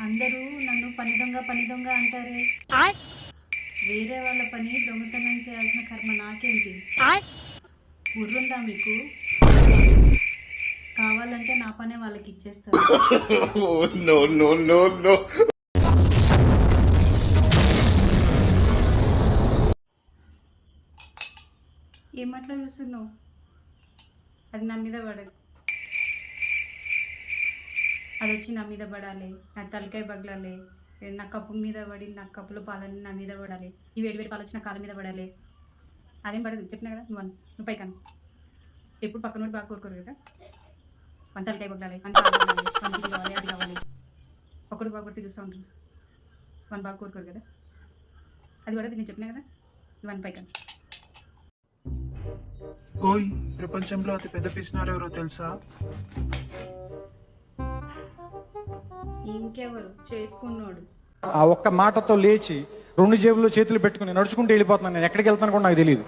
అందరూ నన్ను పని దొంగ పని దొంగ అంటారే వేరే వాళ్ళ పని దొంగతనం చేయాల్సిన కర్మ నాకేంటి? బుర్రుందా మీకు? కావాలంటే నా పనే వాళ్ళకి no. ఏమట్లా చూస్తున్నావు? అది నా మీద పడదు. అది వచ్చి నా మీద పడాలి. నా తలకాయ పగలాలి. నా కప్పు మీద పడి నా కప్పులో పాలని నా మీద పడాలి. ఈ వేడి వేడి పాలు వచ్చి నా కాళ్ళ మీద పడాలి. అదేం పడదు. చెప్పినా కదా? నువ్వు అను. నువ్వు పైకాను ఎప్పుడు పక్కన నుండి బాగా కోరుకోరు కదా? మన తలకాయ పగలాలి. కావాలి అది కావాలి. ఒకడు బాగా కొడితే చూస్తూ ఉంటారు. వన్ బాగా కోరుకోరు కదా? అది కూడా నేను చెప్పినా కదా? నువ్వు అని పైకాను ఓయ్ ప్రపంచంలో అతి పెద్ద పిసినారు ఎవరో తెలుసా? ఇంకెవరు? చేసుకున్నాడు. ఆ ఒక్క మాటతో లేచి రెండు జేబుల్లో చేతులు పెట్టుకుని నడుచుకుంటూ వెళ్ళిపోతున్నాను. నేను ఎక్కడికి వెళ్తాను కూడా నాకు తెలియదు